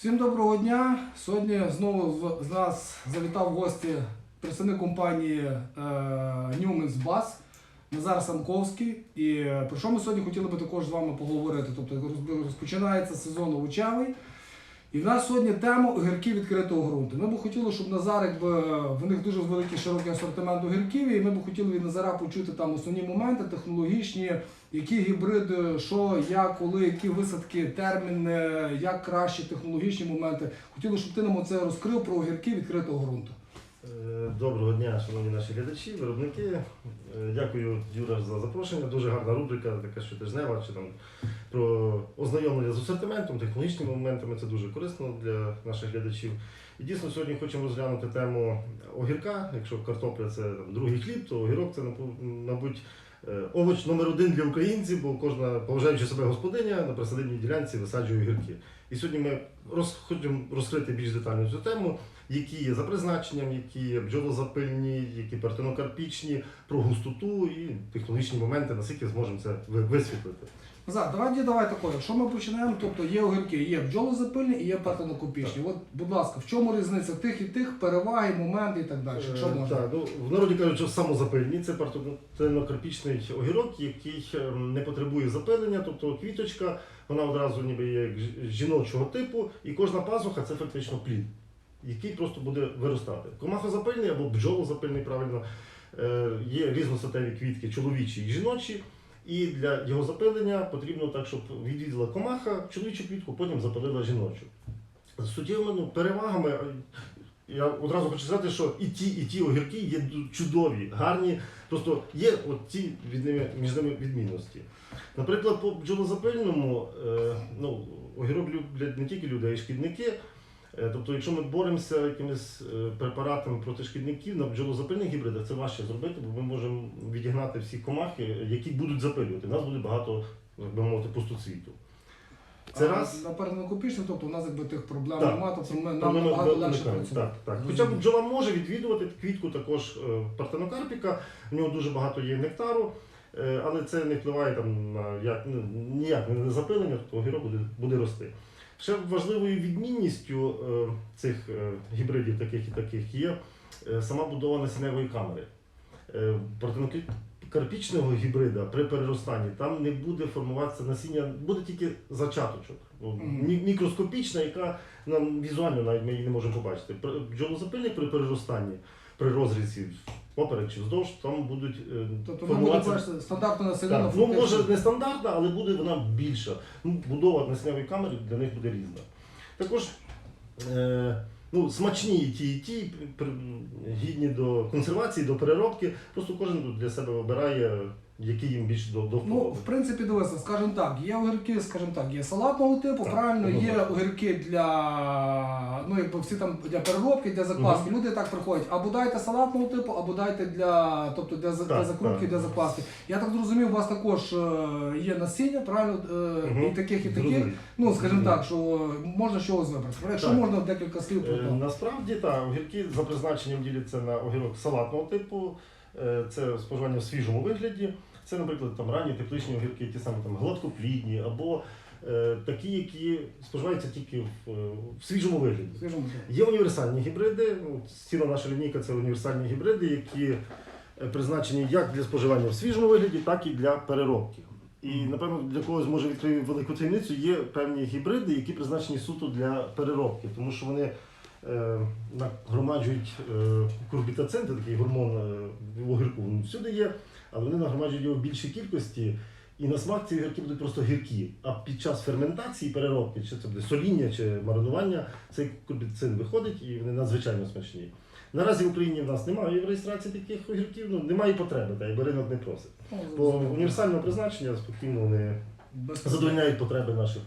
Всім доброго дня. Сьогодні знову з- нас завітав в гості представник компанії е, Newmans Bus Назар Самковський. І е, про що ми сьогодні хотіли би також з вами поговорити. Тобто розпочинається сезон овочевий. І в нас сьогодні тема огірків відкритого ґрунту. Ми б хотіли, щоб Назар, якби в них дуже великий широкий асортимент огірків, і ми б хотіли від Назара почути там основні моменти технологічні, які гібриди, що, як, коли, які висадки, терміни, як кращі технологічні моменти. Хотіли, щоб ти нам це розкрив про огірки відкритого ґрунту. Е, Доброго дня, шановні наші глядачі, виробники. Е, Дякую, Юра, за запрошення. Дуже гарна рубрика, така щотижнева, чи там про ознайомлення з асортиментом, технологічними моментами. Це дуже корисно для наших глядачів. І дійсно сьогодні хочемо розглянути тему огірка. Якщо картопля це там, другий хліб, то огірок це мабуть. Е, Овоч номер один для українців, бо кожна поважаючи себе господиня на присадибній ділянці висаджує огірки. І сьогодні ми роз, хочемо розкрити більш детально цю тему, які є за призначенням, які є бджолозапильні, які партенокарпічні, про густоту і технологічні моменти, наскільки зможемо це висвітлити. Назар, давай давай такое. Якщо ми починаємо, тобто є огірки, є бджолозапильні і є партенокопічні. От, будь ласка, в чому різниця тих і тих, переваги, моменти і так далі. Якщо Е, можна. Так, ну, в народі кажуть, що самозапильні це партенокарпічний огірок, який ем, не потребує запилення, тобто квіточка, вона одразу ніби є як ж- жіночого типу, і кожна пазуха це фактично плід, який просто буде виростати. Комахозапильний або бджолозапильний, правильно, е, є різностатеві квітки, чоловічі і жіночі. І для його запилення потрібно так, щоб відвідала комаха чоловічу квітку, потім запилила жіночу. З суттєвими ну, перевагами я одразу хочу сказати, що і ті, і ті огірки є чудові, гарні. Просто є от ті від ними, між ними відмінності. Наприклад, по бджолозапильному е, ну, огірок люблять не тільки люди, а й шкідники. Е, Тобто, якщо ми боремося якимись е, препаратами проти шкідників на бджолозапильних гібридах, це важче зробити, бо ми можемо відігнати всі комахи, які будуть запилювати. У нас буде багато, як би мовити, пустоцвіту. Це А раз. На партенокопічні, тобто у нас якби тих проблем Так. немає, тобто ми, нам Проблеми набагато легше працювати. Так, так. Хоча бджола може відвідувати квітку також е, партенокарпіка, в нього дуже багато є нектару, але це не впливає там, на як, ну, ніяк не на запилення, тобто огірок буде, буде рости. Ще важливою відмінністю е, цих е, гібридів, таких і таких, є е, сама будова насінневої камери. Е, Партенокарпічного гібрида при переростанні там не буде формуватися насіння, буде тільки зачаточок. Мікроскопічна, яка нам візуально навіть ми її не можемо побачити. Бджолозапильник при переростанні, при розрізі поперек чи вздовж, там будуть е, Тобто ми будемо формуватися. бачити стандартне населення. Так, ну може не стандартна, але буде вона більша. Ну, будова наснявої камери для них буде різна. Також е, ну, смачні і ті, і ті, при- гідні до консервації, до переробки. Просто кожен для себе вибирає, який їм більше до, до Ну, в принципі, дивися, скажімо так, є огірки, скажімо так, є салатного типу, Так, правильно, є однозначно. огірки для, ну, якби всі там для переробки, для закваски. Люди так приходять, або дайте салатного типу, або дайте для, тобто для, за- Так, для закрутки, так. для закваски. Я так зрозумів, у вас також е, є насіння, правильно, е, Мгм. і таких, і таких. Зрозумів. Ну, скажімо Зрозумів. так, що можна чогось вибрати. Якщо Так. можна декілька слів про Е, то. Насправді так, огірки за призначенням діляться на огірок салатного типу, е, це споживання в свіжому вигляді. Це, наприклад, там ранні тепличні огірки, ті самі там гладкоплідні, або е, такі, які споживаються тільки в, е, в свіжому вигляді. Скажімо. Є універсальні гібриди. ну, Ціла наша лінійка це універсальні гібриди, які е, призначені як для споживання в свіжому вигляді, так і для переробки. І напевно для когось може відкрию велику таємницю. Є певні гібриди, які призначені суто для переробки, тому що вони е, нагромаджують е, курбітацин, це такий гормон е, в огірку. Він всюди є, але вони нагромаджують його в більшій кількості. І на смак ці огірки будуть просто гіркі. А під час ферментації, переробки, чи це буде соління чи маринування, цей курбіцин виходить і вони надзвичайно смачні. Наразі в Україні в нас немає в реєстрації таких огірків, ну немає потреби, та якби ринок не просить. Ну, Бо універсального призначення спокійно вони задовольняють потреби наших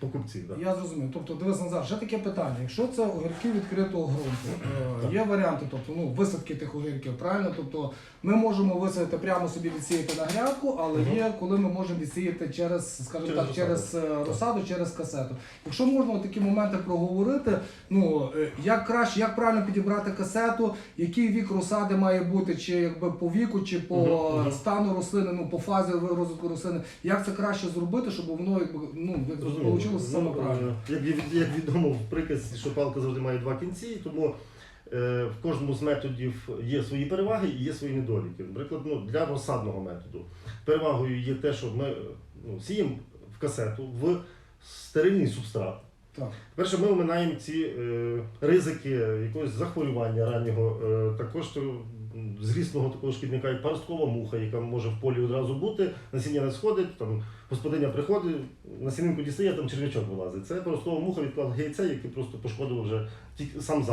покупців. Да. Я зрозумів. Тобто, дивись Назар, ще таке питання. Якщо це огірки відкритого ґрунту, е, є варіанти, тобто ну, висадки тих огірків, правильно? Тобто ми можемо висадити прямо собі відсіяти на грядку, але Мгм. є коли ми можемо відсіяти через, скажімо Через так, через е, розсаду, через касету. Якщо можна такі моменти проговорити, ну е, як краще, як правильно підібрати касету, який вік розсади має бути, чи якби по віку, чи по Мгм, мгм. стану рослини, ну по фазі розвитку рослини, як це краще зробити, щоб воно якби ну Зрозуміло. Вийшло саме правильно. Як, як відомо в приказці, що палка завжди має два кінці, тому е, в кожному з методів є свої переваги і є свої недоліки. Наприклад, ну, для розсадного методу перевагою є те, що ми ну, сіємо в касету в стерильний субстрат. Так. Перше, ми оминаємо ці е, ризики якогось захворювання раннього, е, також зрісного такого шкідника, як паросткова муха, яка може в полі одразу бути, насіння не сходить, там господиня приходить, насінинку дістає, там черв'ячок вилазить. Це паросткова муха відклала яйце, яке просто пошкодило вже тільки сам.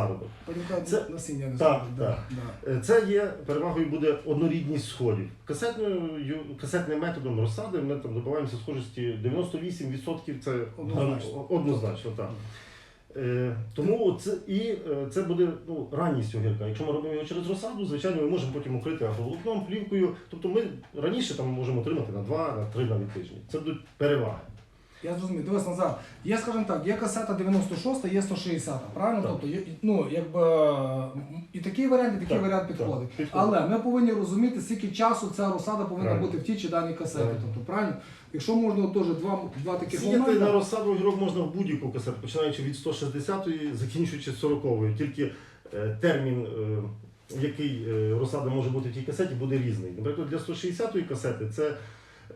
Понікає Це- насіння не Так, сходить, так. да, Е, Це є перевагою буде однорідність сходів. Касетною, касетним методом розсади ми там добиваємося схожості 98% це Однозначно. однозначно так. Е, тому це і е, це буде ну, ранність огірка. Якщо ми робимо його через розсаду, звичайно, ми можемо потім укрити агроволокном, плівкою. Тобто ми раніше там можемо отримати на 2, на 3 навіть тижні. Це будуть переваги. Я зрозумів, дивись назад. Є, скажімо так, є касета 96, є 160, правильно? Так. Тобто, є, ну, якби і такий варіант, і такий Так, варіант так, підходить. підходить. Але ми повинні розуміти, скільки часу ця розсада повинна Правильно. бути в тій чи даній касеті. Тобто, правильно? Якщо можна теж два, два таких Сіяти на розсаду огірок можна в будь-яку касету, починаючи від 160-ї, закінчуючи 40-ю. Тільки е, термін, е, який е, розсада може бути в тій касеті, буде різний. Наприклад, для 160-ї касети це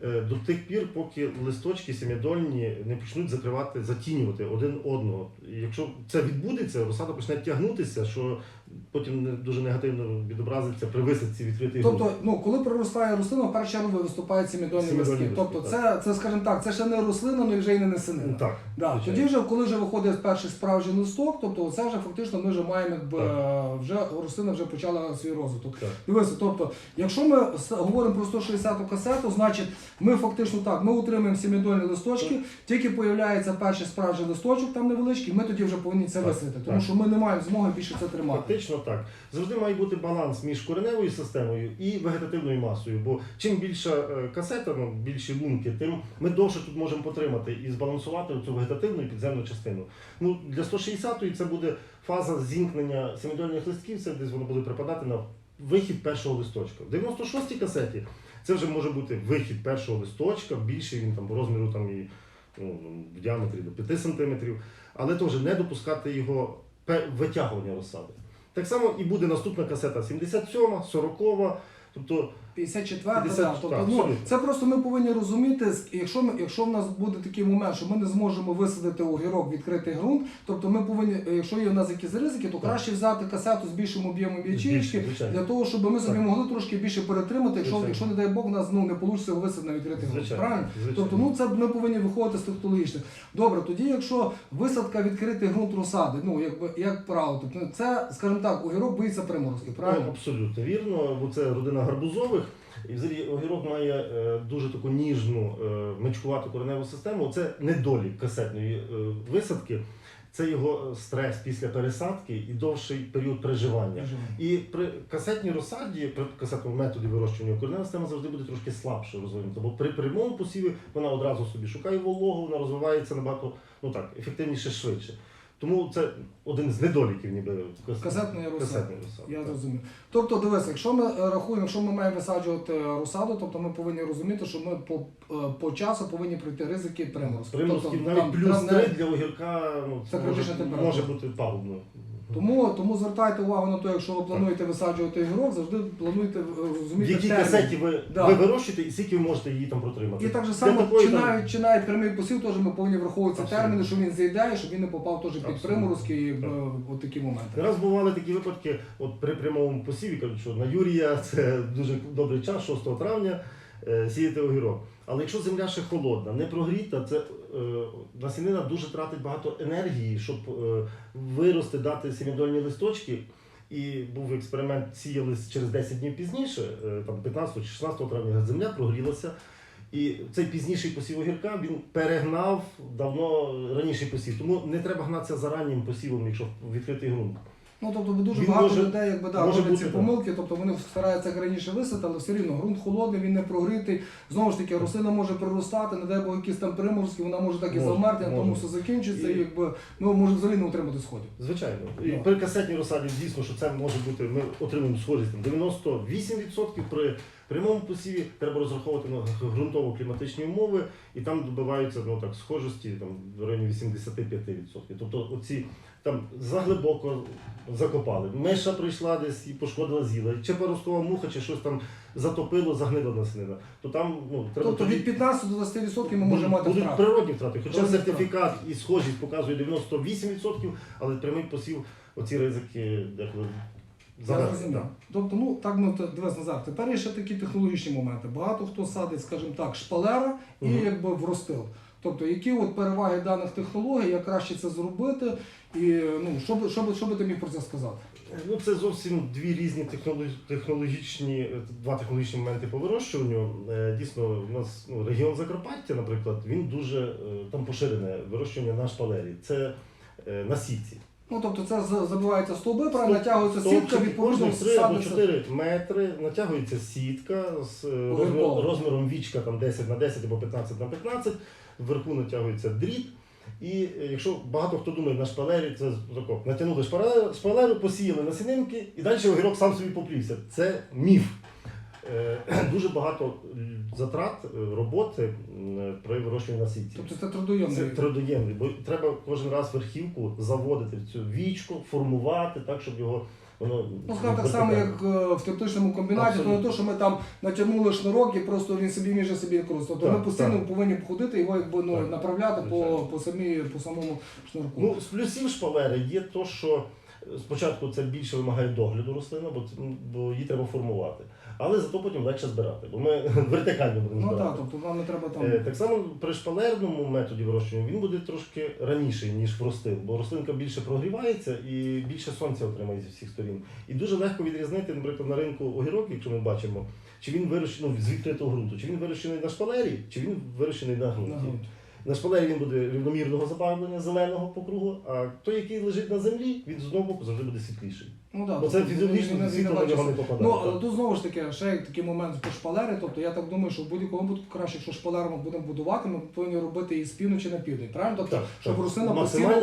е, до тих пір, поки листочки сім'ядольні не почнуть закривати, затінювати один одного. І якщо це відбудеться, розсада почне тягнутися, що потім дуже негативно відобразиться при висадці відкритих грунт. Тобто, ну, коли проростає рослина, в першу чергу виступають сімідольні листки. Тобто, так. це, це, скажімо так, це ще не рослина, ну і вже і не несенина. Ну, так. Да, звичайно. тоді вже, коли вже виходить перший справжній листок, тобто це вже фактично ми вже маємо, якби Так. вже рослина вже почала свій розвиток. Так. Дивися, тобто, якщо ми говоримо про 160 касету, значить ми фактично так, ми утримуємо сімідольні листочки, тільки появляється перший справжній листочок, там невеличкий, ми тоді вже повинні це Так, висадити, тому так. що ми не маємо змоги більше це тримати. Фактично так. Завжди має бути баланс між кореневою системою і вегетативною масою. Бо чим більша е, касета, ну, більші лунки, тим ми довше тут можемо потримати і збалансувати цю вегетативну і підземну частину. Ну, для 160-ї це буде фаза зімкнення семидольних листків, це десь воно буде припадати на вихід першого листочка. В 96-й касеті це вже може бути вихід першого листочка, більший він там по розміру там і ну, в діаметрі до 5 см, але теж не допускати його витягування розсади. Так само і буде наступна касета. 77, 40, тобто 54 50, да. Тобто, ну, це просто ми повинні розуміти, якщо, ми, якщо в нас буде такий момент, що ми не зможемо висадити огірок в відкритий ґрунт, тобто ми повинні, е, якщо є у нас якісь ризики, то Так. краще взяти касету з більшим об'ємом ячеїчки, для того, щоб ми собі могли трошки більше перетримати, якщо, Звичайно. якщо не дай Бог, у нас ну, не вийде висадити на відкритий ґрунт. Правильно? звичайно. Тобто, ну це ми повинні виходити з технологічних. Добре, тоді, якщо висадка відкритий ґрунт розсади, ну якби як правило, тобто це, скажімо так, огірок боїться приморозки, правильно? Ну, абсолютно вірно, бо це родина гарбузових. І взагалі огірок має е, дуже таку ніжну е, мечкувату кореневу систему. Це недолік касетної е, висадки, це його стрес після пересадки і довший період приживання. І при касетній розсаді, при касетному методі вирощування коренева система завжди буде трошки слабше розвинута, бо при прямому посіві вона одразу собі шукає вологу, вона розвивається набагато ну так, ефективніше швидше. Тому це один з недоліків, ніби Касетної касетної розсади. Я зрозумів. Тобто, дивись, якщо ми е, рахуємо, що ми маємо висаджувати е, розсаду, тобто ми повинні розуміти, що ми по, е, по часу повинні пройти ризики приморозки. Приморозків Тобто, навіть там, плюс там 3 не- для огірка ну, Це може, може бути пагубно. Тому, тому звертайте увагу на те, якщо ви плануєте висаджувати гірок, завжди плануєте е, В розуміти якій термін. касеті ви, Да. ви вирощуєте і скільки ви можете її там протримати. І так же Для такої, чи там, навіть, чи навіть прямий посів, теж ми повинні враховувати Абсолютно. терміни, що він і щоб він не попав теж під Абсолютно. приморозки і е, от такі моменти. Раз бували такі випадки, от при прямому посіві кажуть, що на Юрія це дуже добрий час, 6 травня, сіяти огірок. Але якщо земля ще холодна, не прогріта, це е, насінина дуже тратить багато енергії, щоб е, вирости, дати сім'ядольні листочки. І був експеримент, сіяли через 10 днів пізніше, е, там 15 чи 16 травня земля прогрілася. І цей пізніший посів огірка він перегнав давно раніший посів. Тому не треба гнатися за раннім посівом, якщо відкритий ґрунт. Ну тобто дуже Він багато може- людей якби да, може роблять ці помилки, помилки, тобто вони стараються як раніше висити, але все рівно ґрунт холодний, він не прогритий. Знову ж таки, рослина може проростати, не дай Бог якісь там приморські, вона може так і завмерти, на тому все закінчиться, і І- якби ну може взагалі не отримати сходів. Звичайно. І Да. при касетній розсаді дійсно, що це може бути, ми отримуємо схожість 98%, при прямому посіві треба розраховувати на ґрунтово-кліматичні умови, і там добиваються ну, так, схожості там, в районі 85%. Тобто оці там заглибоко закопали. Миша прийшла десь і пошкодила з'їла, чи парускова муха, чи щось там затопило, загнила наснина. То там ну, треба Тобто тоді- від 15 до 20% ми можемо мати будуть втрати. природні втрати. Хоча Природні сертифікат і схожість показує 98%, але прямий посів оці ризики деколи Я зрозумів. Тобто, ну так ми дивись назад. Тепер є ще такі технологічні моменти. Багато хто садить, скажімо так, шпалера і Мгм. якби вростил. Тобто, які от переваги даних технологій, як краще це зробити, і ну що би що би що би ти міг про це сказати? Ну, це зовсім дві різні технологічні, е, два технологічні моменти по вирощуванню. Е, Дійсно, у нас ну, регіон Закарпаття, наприклад, він дуже е, там поширене вирощування на шпалері. Це на сітці. Ну тобто, це за- забиваються стовби, Стоп- натягується сітка, стовпчики відповідно кожні 3 або садиться. 4 метри, натягується сітка з е, розмір, розміром вічка там 10 на 10 або 15 на 15, вверху натягується дріт. І е, якщо багато хто думає на шпалері, це тако, натягнули шпалеру, шпалеру, посіяли насінинки і далі огірок сам собі поплівся. Це міф. Е, Дуже багато затрат е, роботи при вирощуванні на. Тобто це трудоємний. Це трудоємний, бо треба кожен раз верхівку заводити в цю вічку, формувати так, щоб його воно Ну, так само, як е, в тепличному комбінаті, то не то, що ми там натягнули шнурок і просто він собі між собі крус. Тобто Так, ми постійно так. повинні ходити його якби ну, Так, направляти по, по, самі, по самому шнурку. Ну, з плюсів шпалери є то, що спочатку це більше вимагає догляду рослина, бо, бо її треба формувати. Але зато потім легше збирати, бо ми вертикально будемо Ну збирати. так, тобто нам не треба там. Е, Так само при шпалерному методі вирощування він буде трошки раніше, ніж в рослин, бо рослинка більше прогрівається і більше сонця отримає зі всіх сторін. І дуже легко відрізнити, наприклад, на ринку огірок, якщо ми бачимо, чи він вирощений ну, з відкритого ґрунту, чи він вирощений на шпалері, чи він вирощений на ґрунті. На. Шпалері він буде рівномірного забарвлення зеленого по кругу, а той, який лежить на землі, він з одного завжди буде світліший. Ну, да, Бо це тобто, фізіологічно він- він- світло він на нього не бачиться. попадає. Ну, але тут знову ж таки, ще є такий момент по шпалери. Тобто я так думаю, що в будь-якому випадку краще, якщо шпалеру ми будемо будувати, ми повинні робити її з півночі на південь. Правильно? Тобто, Так, щоб так. Максимально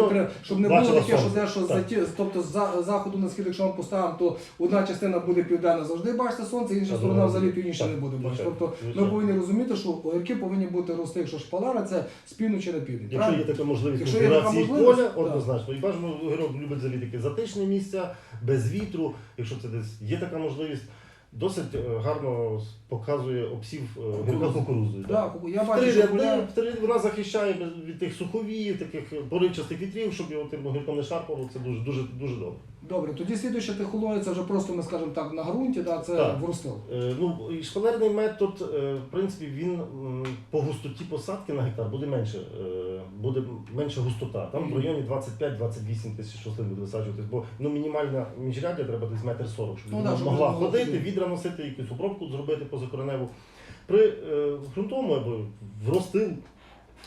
постійно щоб не було бачила таке, що сонце. де що Так. за ті, тобто з за заходу на схід, якщо ми поставимо, то одна частина буде південна завжди бачити сонце, інша А сторона взагалі ні. північна Так, не буде бачити. звичайно, Тобто ми звичайно. повинні розуміти, що огірки повинні бути рости, якщо шпалера це з півночі на південь. Якщо правильно? є така можливість Якщо є така конфігурації можливість, поля, так. однозначно. І бажано любить взагалі таке затишне місця, без вітру. Якщо це десь є така можливість, досить е, гарно показує обсів е, огірка Кукурудзи. я В бачу, що ряди, в три- вона захищає від тих суховіїв, таких боричастих вітрів, щоб його тим огірком не шарпало. Це дуже дуже дуже добре. Добре, тоді слідуюча технологія це вже просто ми скажемо так на ґрунті, да, це Так. вростил. Е, Ну, і шпалерний метод, е, в принципі, він м, по густоті посадки на гектар буде менше, е, буде менша густота. Там в Мгм. районі 25-28 тисяч рослин буде висаджуватись, бо ну, мінімальна міжряддя треба десь метр сорок, щоб Ну, вона да, щоб могла вона могла ходити, ходити. відра носити, якусь обробку зробити позакореневу. При е, ґрунтовому або вростил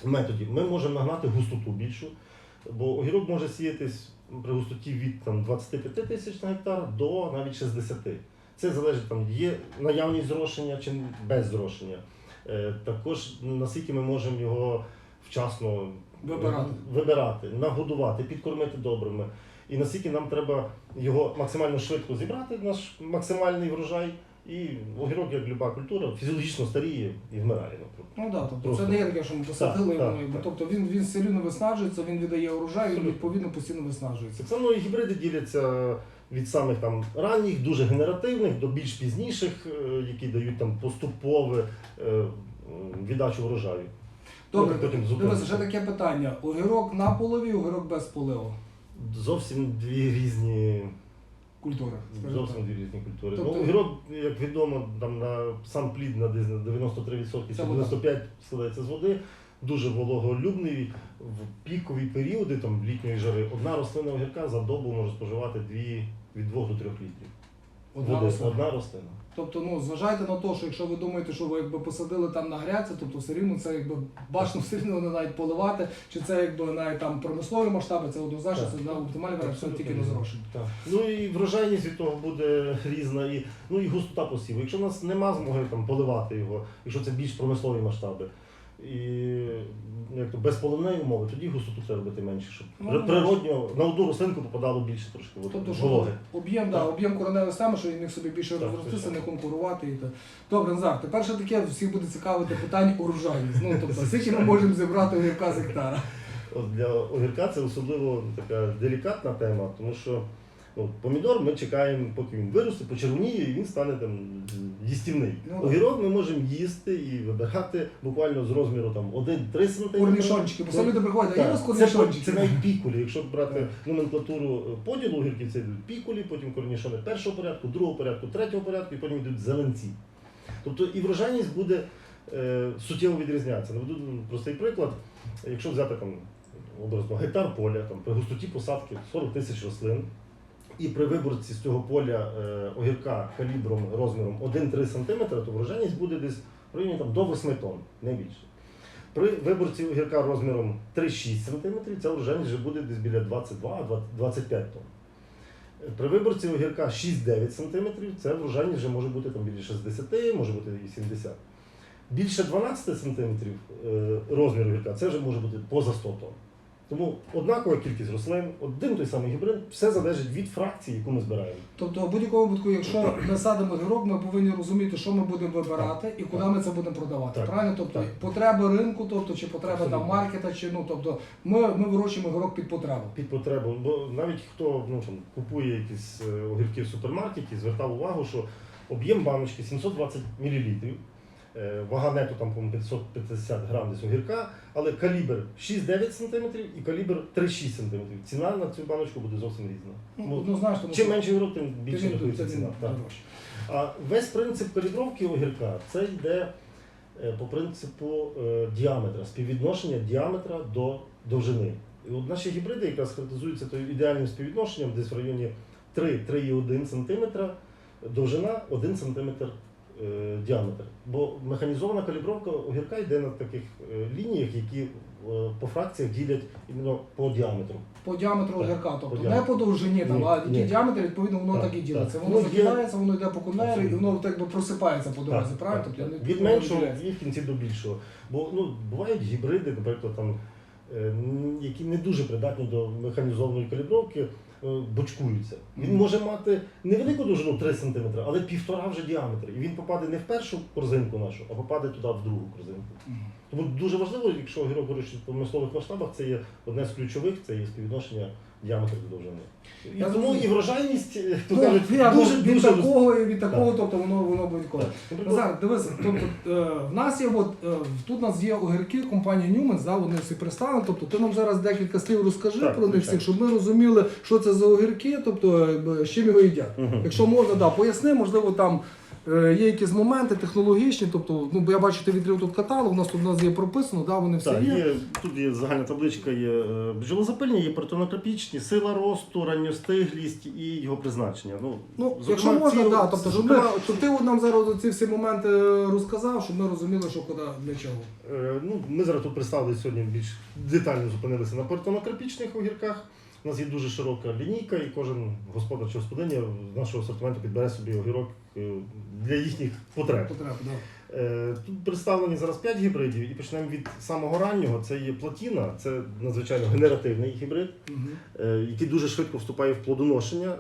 методі ми можемо нагнати густоту більшу, бо огірок може сіятись при густоті від там, 25 тисяч на гектар до навіть 60. Це залежить там, є наявність зрошення чи без зрошення. Е, також наскільки ми можемо його вчасно Вибирати. вибирати, нагодувати, підкормити добрими. І наскільки нам треба його максимально швидко зібрати, наш максимальний врожай. І огірок, як люба культура, фізіологічно старіє і вмирає. наприклад. Ну да, тобто Просто. це не є таке, що ми посадили, Так, так, так. тобто він, він рівно виснажується, він віддає урожай, він відповідно постійно виснажується. Так само і гібриди діляться від самих там ранніх, дуже генеративних до більш пізніших, е, які дають там поступове е, віддачу врожаю. Добре, Ну, дивися, ще таке питання. Огірок на поливі, огірок без поливу. Зовсім дві різні Культури. скажімо Зовсім дві різні культури. Тобто- Ну, огірок, як відомо, там на сам плід на десь на 93% Це 95% складається з води. Дуже вологолюбний в пікові періоди там літньої жари. Одна рослина огірка за добу може споживати дві, від 2 до 3 літрів. Одна води. рослина. Одна рослина. Тобто, ну зважайте на те, що якщо ви думаєте, що ви якби посадили там на грядці, тобто все рівно це якби башну все рівно не навіть поливати, чи це якби навіть там промислові масштаби, це однозначно, це на оптимальний варіант, це тільки на зрошення. Так. Ну і врожайність від того буде різна, і, ну і густота посіву. Якщо в нас нема змоги там, поливати його, якщо це більш промислові масштаби, і ну, як то без поливної умови, тоді густоту треба робити менше, щоб Ну, ну, природньо на одну рослинку попадало більше трошки от, Тобто, що вологи. об'єм, да, об'єм кореневої системи, що він міг собі більше Так, розростися, не конкурувати. І так. Добре, Назар, тепер ще таке всіх буде цікавити питання урожайність. Ну, тобто, скільки ми можемо зібрати огірка з гектара? От для огірка це особливо така делікатна тема, тому що ну, помідор ми чекаємо, поки він виросте, почервоніє і він стане там їстівний. Ну, да. Огірок ми можемо їсти і вибирати буквально з розміру там 1-3 см. Корнішончики, бо люди приходять, а є у це, корнішончики? це навіть пікулі. Якщо брати Так. номенклатуру е, поділу огірків, це йдуть пікулі, потім корнішони першого порядку, другого порядку, третього порядку, і потім йдуть зеленці. Тобто і врожайність буде е, суттєво відрізнятися. Наведу простий приклад. Якщо взяти там образно гектар поля, там, при густоті посадки 40 тисяч рослин, і при виборці з цього поля е, огірка калібром розміром 1-3 см, то врожайність буде десь в районі там, до 8 тонн, не більше. При виборці огірка розміром 3-6 см ця врожайність вже буде десь біля 22-25 тонн. При виборці огірка 6-9 см ця врожайність вже може бути там біля 60, може бути і 70. Більше 12 см е, розмір огірка це вже може бути поза 100 тонн. Тому однакова кількість рослин, один той самий гібрид, все залежить від фракції, яку ми збираємо. Тобто, в будь-якому випадку, якщо ми садимо огірок, ми повинні розуміти, що ми будемо вибирати і куди ми це будемо продавати. Так. Правильно? Тобто Так. потреби ринку, тобто чи потреби там маркета, чи ну тобто ми, ми вирощуємо огірок під потребу. під потребу. Бо навіть хто ну, там, купує якісь е, огірки в супермаркеті, звертав увагу, що об'єм баночки 720 мл, вага нету там, 550 грам десь огірка, але калібр 6-9 см і калібр 3-6 см. Ціна на цю баночку буде зовсім різна. Ну, Ну, однозначно, тому Чим що менше огірок, тим більше рахується ціна. Так. дорожче. А весь принцип калібровки огірка це йде е, по принципу е, діаметра, співвідношення діаметра до довжини. І от наші гібриди якраз характеризуються тою ідеальним співвідношенням десь в районі 3-3,1 см, довжина 1 см е, діаметр. Бо механізована калібровка огірка йде на таких е, лініях, які е, по фракціях ділять іменно по діаметру. По діаметру Так, огірка, по тобто не діаметру. по довжині, там, а який діаметр, відповідно, воно Так, так і ділиться. так. Воно Ну, закидається, воно йде по конвейеру і воно так би просипається по дорозі, Так, правильно? так, Тобто, так. Від меншого і в кінці до більшого. Бо ну, бувають гібриди, наприклад, там, е, які не дуже придатні до механізованої калібровки, е, бочкуються. Він може мати невелику довжину 3 см, але півтора вже діаметр. І він попаде не в першу корзинку нашу, а попаде туди в другу корзинку. Тому дуже важливо, якщо огірок вирощують в промислових масштабах, це є одне з ключових, це є співвідношення діаметру до довжини. І Я тому і врожайність, то Ну, кажуть, я, дуже від дуже такого і від такого, Так. тобто воно воно буде коли. Так. Наприклад, Назар, дивися, тобто е, в нас є от е, тут у нас є огірки компанії Newmans, да, вони всі представлені. Тобто ти нам зараз декілька слів розкажи Так, про них звичайно. всіх, щоб ми розуміли, що це за огірки, тобто е, з чим його їдять. Мгм. Якщо можна, да, поясни, можливо, там. Е, Є якісь моменти технологічні, тобто, ну бо я бачу, ти відкрив тут каталог, у нас тут у нас є прописано, да, вони всі Так, є. є, тут є загальна табличка, є е, бджолозапильні, є партенокропічні, сила росту, ранньостиглість і його призначення. Ну, Ну, зокрема, якщо можна, ці- да, тобто, щоб, ми, щоб ти нам зараз ці всі моменти розказав, щоб ми розуміли, що куди для чого. Е, Ну, ми зараз тут представили сьогодні більш детально зупинилися на партенокропічних огірках. У нас є дуже широка лінійка, і кожен господар чи господиня з нашого асортименту підбере собі огірок е, для їхніх потреб. Потреба, да. Е, Тут представлені зараз 5 гібридів, і почнемо від самого раннього. Це є платіна, це надзвичайно генеративний гібрид. Е, який дуже швидко вступає в плодоношення,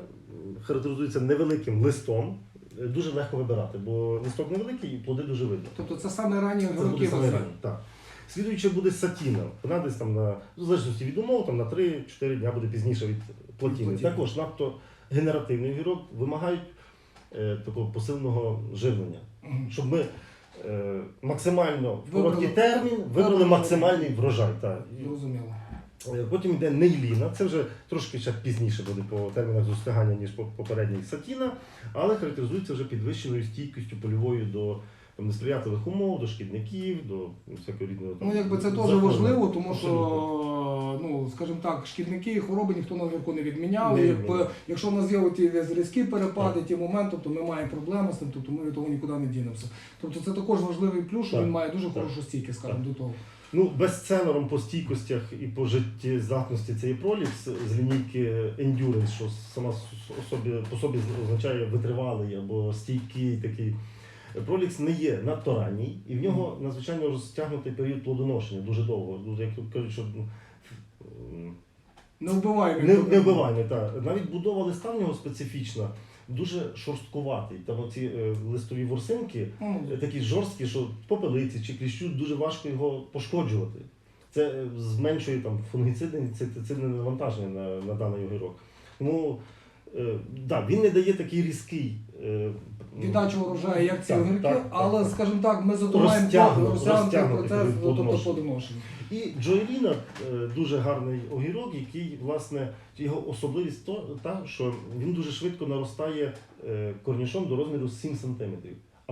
характеризується невеликим листом. Дуже легко вибирати, бо листок невеликий і плоди дуже видно. Тобто це саме ранні Це буде саме раннє. Так. Слідуюче буде сатіна. Вона десь там на в залежності від умов, там на 3-4 дня буде пізніше від платіни. Також надто генеративний огірок вимагають е, такого посильного живлення, щоб ми е, максимально в Вибрали- короткий термін вибрали вибрали- максимальний врожай. Так. І Зрозуміло. Е, Потім йде нейліна, це вже трошки ще пізніше буде по термінах зостигання, ніж по- попередній сатіна, але характеризується вже підвищеною стійкістю польовою до там, несприятливих умов, до шкідників, до всякого різного. там, Ну, якби це захворювань. важливо, тому що, ну, скажімо так, шкідники і хвороби ніхто на огірку не відміняв. Не Якби, відміняв. якщо в нас є ті різкі перепади, ті моменти, то ми маємо проблеми з тим, тобто ми від того нікуди не дінемося. Тобто це також важливий плюс, що Так. він має дуже Так. хорошу стійкість, скажімо, до того. Ну, безценором по стійкостях і по життєздатності це є з лінійки Endurance, що сама с- особі, по собі означає витривалий або стійкий такий. Пролікс не є надто ранній, і в нього надзвичайно розтягнутий період плодоношення, дуже довго. Дуже, як тут кажуть, що ну, Не вбиваємо. не, не вбивання, так. Навіть будова листа в нього специфічна, дуже шорсткуватий. Там оці е, листові ворсинки Ну, е, такі жорсткі, що попелиці чи кліщу дуже важко його пошкоджувати. Це е, зменшує там фунгіцидне навантаження на, на даний огірок. Тому да, він не дає такий різкий. Е, Віддачу урожаю, як ці огірки, але, так, скажімо так, ми затримаємо процес, період тобто плодоношення. плодоношення. І Джоеліна е, дуже гарний огірок, який, власне, його особливість то, та, що він дуже швидко наростає е, корнішом до розміру 7 см.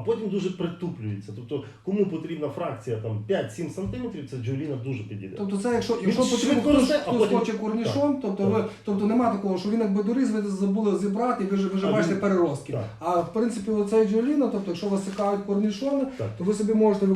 А потім дуже притуплюється. Тобто, кому потрібна фракція там 5-7 см, це Джоеліна дуже підійде. Тобто це якщо, якщо потрібно хтось, росте, хтось потім- хоче корнішон, тобто так. ви тобто нема такого, що він якби доріс, ви забули зібрати, і ви вже, ви вже бачите переростки. Так. А в принципі оцей джоліна, тобто якщо вас цікавить корнішони, Так. то ви собі можете е,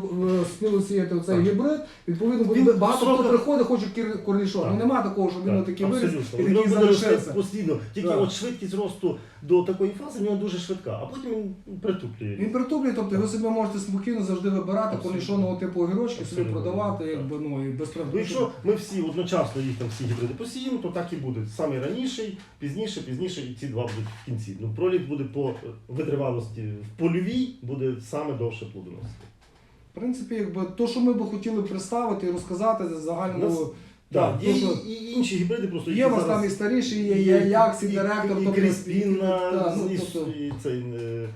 сміло сіяти оцей Так. гібрид. Відповідно, Він багато хто приходить, хоче корнішон. Так. Ну нема такого, що він Так, отакий виріс і такий залишився. постійно. Тільки Так. от швидкість росту до такої фази в нього дуже швидка, а потім він притуплює. Він притуплює, тобто ви собі можете спокійно завжди вибирати корнішонового типу огірочки, собі Абсолютно. продавати, якби ну і без проблем. Ну, якщо ми всі одночасно їх там всі гібриди посіємо, то так і буде. Самий раніший, пізніше, пізніше, і ці два будуть в кінці. Ну, проліт буде по витривалості в польовій, буде саме довше плодоносити. В принципі, якби то, що ми би хотіли представити і розказати за загальну. Нас- Так, є то, що і, і інші гібриди, просто є які у вас зараз- там і старіші, є, є Аякс, і директор, і, тобто- Кріспіна, Так, ну, і, тобто- і, цей, е,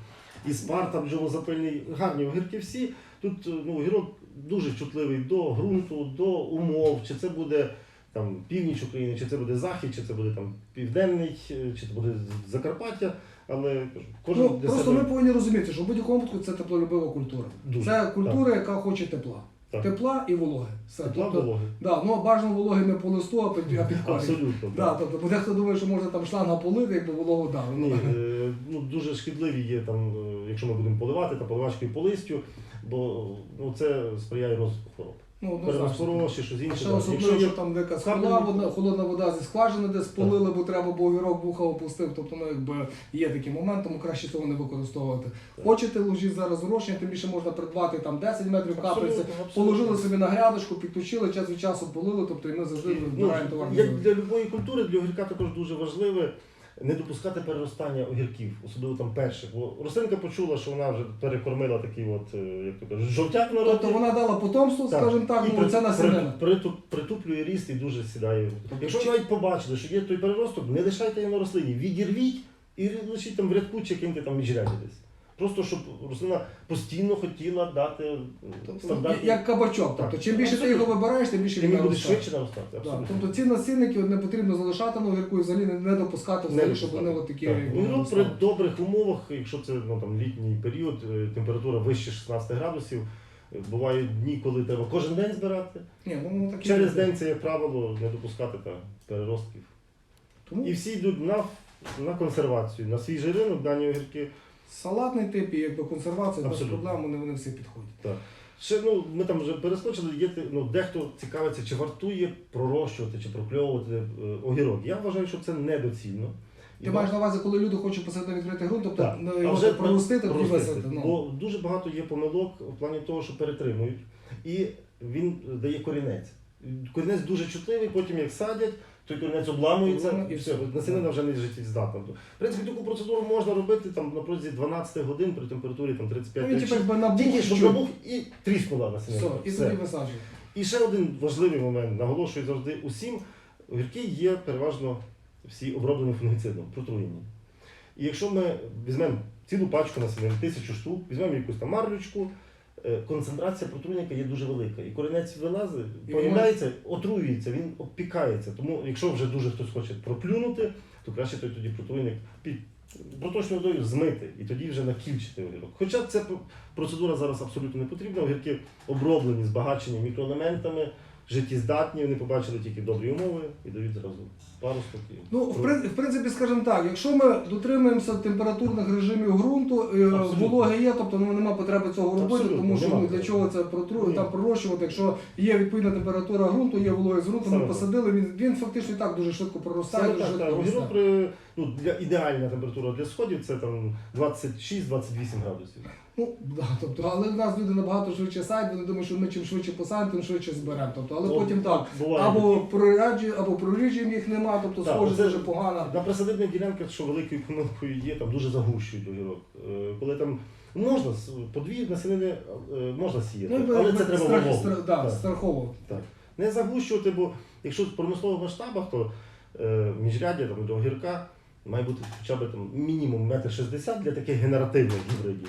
і Спарта бджолозапильний. Гарні огірки всі. Тут е, ну, огірок дуже чутливий до ґрунту, до умов, чи це буде там, північ України, чи це буде захід, чи це буде там південний, е, чи це буде Закарпаття. Але кожен Ну, просто себе ми повинні розуміти, що в будь-якому випадку це теплолюбива культура. Дуже, Це культура, яка хоче тепла. Так. Тепла і вологи. Все. тепла Тобто, вологи. да, ну, бажано вологи не по листу, а під, а під корінь. Абсолютно. Да, так. тобто, бо дехто думає, що можна там шланга полити, якби вологу дали. Ні, е, ну, дуже шкідливі є там, якщо ми будемо поливати, та поливачкою по листю, бо ну, це сприяє розвитку хвороб. Ну. Переноспороз чи щось інше. ще особливо, Якщо що є там якась холодна вода, холодна вода зі скважини десь полили, бо треба, бо огірок вуха опустив. Тобто, ну, якби є такий момент, тому краще цього не використовувати. Хочете ложіть зараз зрошення, тим більше можна придбати там 10 метрів капельці, Абсолютно, абсолютно. положили собі на грядочку, підключили, час від часу полили, тобто і ми завжди Ну, вибираємо товар. як для будь-якої культури, для огірка також дуже важливе не допускати переростання огірків, особливо там перших. Бо рослинка почула, що вона вже перекормила такий от, е, як то кажуть, жовтяк на Тобто вона дала потомство, Так. скажімо так, І ну при- це населена. при- приту- Притуплює ріст і дуже сідає. Якщо ви Чи- навіть побачили, що є той переросток, не лишайте його на рослині, відірвіть і лишіть там в рядку чи киньте там міжряді десь. Просто щоб рослина постійно хотіла дати е, стандартні. Як кабачок. Тобто, чим більше ти його вибираєш, тим більше він буде швидше наростати. Абсолютно. Тобто ці насильники не потрібно залишати на огірку і взагалі не, допускати, взагалі, щоб вони такі. Ну, при добрих умовах, якщо це ну, там, літній період, е, температура вище 16 градусів, е, бувають дні, коли треба кожен день збирати. Ні, ну, ну, такі Через день це, як правило, не допускати та, переростків. Тому І всі йдуть на, на консервацію, на свіжий ринок дані огірки. Салатний тип і якби консервація без проблем, вони, вони всі підходять. Так. Ще, ну, ми там вже перескочили, є, ну, дехто цікавиться, чи вартує пророщувати, чи прокльовувати е, огірок. Я вважаю, що це недоцільно. І Ти маєш на увазі, коли люди хочуть посадити на відкритий ґрунт, тобто Так. ну, його вже проростити, тоді висити. Ну. Бо дуже багато є помилок в плані того, що перетримують, і він дає корінець. Корінець дуже чутливий, потім як садять, той корінець обламується, і все, все. вже не життєздатна. В принципі, таку процедуру можна робити там на протязі 12 годин при температурі там, Ну, 35 він типу якби набух Тільки щоб чуть. набух і тріснула. Все, і Все. тоді висаджує. І ще один важливий момент, наголошую завжди усім, огірки є переважно всі оброблені фунгіцидом, протруєнні. І якщо ми візьмемо цілу пачку насінин, тисячу штук, візьмемо якусь там марлючку, концентрація протруйника є дуже велика. І коренець вилазить, появляється, отруюється, він обпікається. Тому якщо вже дуже хтось хоче проплюнути, то краще той тоді протруйник під проточною водою змити і тоді вже накільчити огірок. Хоча ця пр- процедура зараз абсолютно не потрібна. Огірки оброблені, збагачені мікроелементами, життєздатні, вони побачили тільки добрі умови і дають зразу паросток. і Ну, в, прин- в принципі, скажімо так, якщо ми дотримуємося температурних режимів ґрунту, е, Абсолютно. вологи є, тобто ну, нема потреби цього робити, Абсолютно, тому що нема ну, для потреби. чого це протру, Ні. там пророщувати, якщо є відповідна температура ґрунту, є вологи з ґрунту, ми Саме так. посадили, він, він фактично і так дуже швидко проростає, Саме дуже так, швидко так. Огірок при ну, для ідеальна температура для сходів це там 26-28 градусів. Ну, да, тобто, але в нас люди набагато швидше сайт, вони думають, що ми чим швидше посадимо, тим швидше зберемо. Тобто, але Ну, потім так, буває або таке. або проріджуємо їх нема, тобто Так, схоже це- дуже погано. На присадибних ділянках, що великою помилкою є, там дуже загущують огірок. Е, Коли там можна с- подвір'я населення е, можна сіяти, Ну, але це треба страх, вологу. стра- да, Так. страхово. Так. Не загущувати, бо якщо в промислових масштабах, то е, міжряддя там, до огірка має бути хоча б там, мінімум метр шістдесят для таких генеративних гібридів.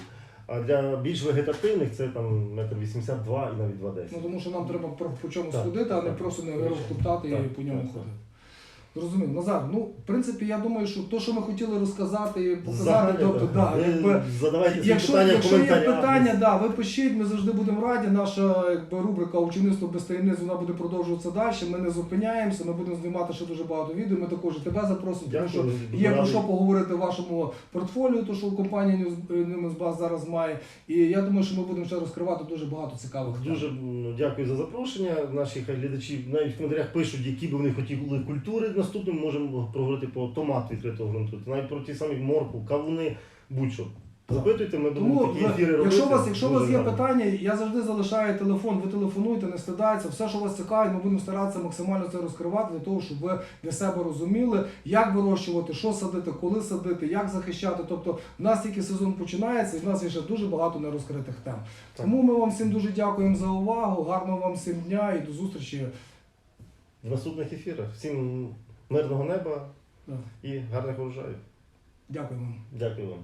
А для більш вегетативних це там метр вісімдесят два і навіть два Ну тому що нам треба по чому Так, сходити, а не так, просто не розтоптати і Так, по ньому так, ходити. Зрозумів. Назар, ну в принципі, я думаю, що то, що ми хотіли розказати і показати, тобто, да, якби, задавайте Якщо, питання якщо є питання, да, ви пишіть, ми завжди будемо раді. Наша якби, рубрика Учеництво без таємниць вона буде продовжуватися далі. Ми не зупиняємося, ми будемо знімати ще дуже багато відео. Ми також і тебе запросимо, тому що є про що поговорити в вашому портфоліо, то що компанія Newsbus зараз має. І я думаю, що ми будемо ще розкривати дуже багато цікавих тем. Дуже дякую за запрошення. Наші глядачі навіть в коментарях пишуть, які б вони хотіли культури. Наступним можемо проговорити по томат відкритого ґрунту, навіть про ті самі морку, кавуни, будь-що. Запитуйте, ми будемо такі ви- ефіри робити. якщо у вас, якщо у вас є питання, я завжди залишаю телефон, ви телефонуйте, не стидайтеся, все, що вас цікавить, ми будемо старатися максимально це розкривати для того, щоб ви для себе розуміли, як вирощувати, що садити, коли садити, як захищати. Тобто в нас тільки сезон починається, і в нас є ще дуже багато нерозкритих тем. Так. Тому ми вам всім дуже дякуємо за увагу. Гарного вам всім дня і до зустрічі. в наступних ефірах. Всім мирного неба і гарних урожаїв. Дякую вам. Дякую вам.